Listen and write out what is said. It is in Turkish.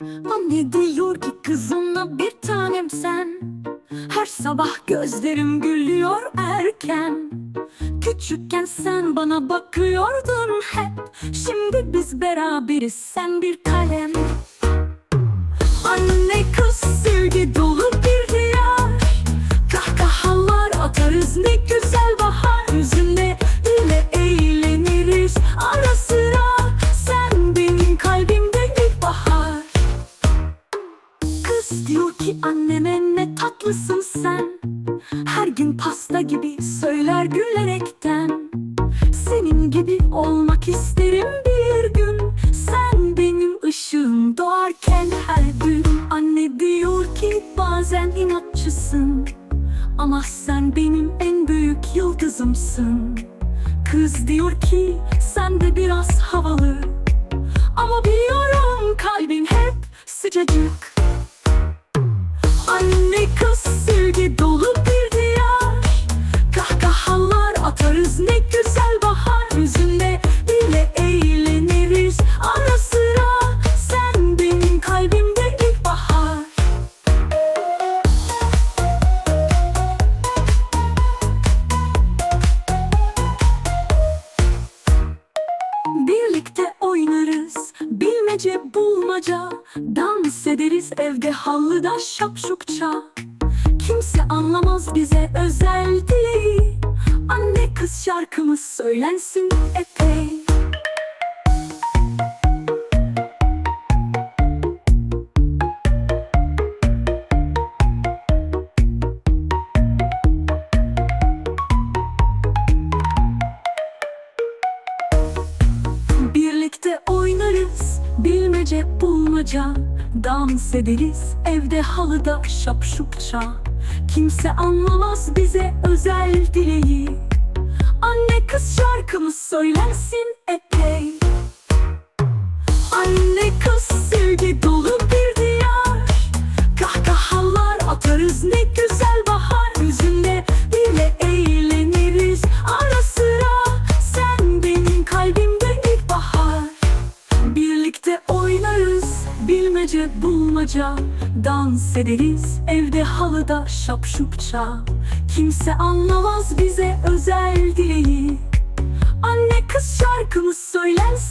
Anne diyor ki kızımla bir tanem sen? Her sabah gözlerim gülüyor erken. Küçükken sen bana bakıyordun hep. Şimdi biz beraberiz sen bir kalem. Anne kız sevgi dolu diyor ki anneme ne tatlısın sen. Her gün pasta gibi söyler gülerekten. Senin gibi olmak isterim bir gün. Sen benim ışığım doğarken her gün. Anne diyor ki bazen inatçısın. Ama sen benim en büyük yıldızımsın. Kız diyor ki sen de biraz havalı. Ama biliyorum kalbin hep sıcacık kız Bilmece bulmaca. Dans ederiz evde halıda şapşukça. Kimse anlamaz bize özel dileği Anne kız şarkımız söylensin epey Birlikte oynarız bilmece bulmaca. Dans ederiz evde halıda şapşukça. Kimse anlamaz bize özel dileği. Anne kız şarkımız söylensin epey. Anne kız sevgi dolu bir diyar. Kahkahalar atarız ne güzel bilmece bulmaca. Dans ederiz evde halıda şapşukça Kimse anlamaz bize özel dileği. Anne kız şarkımız söylensin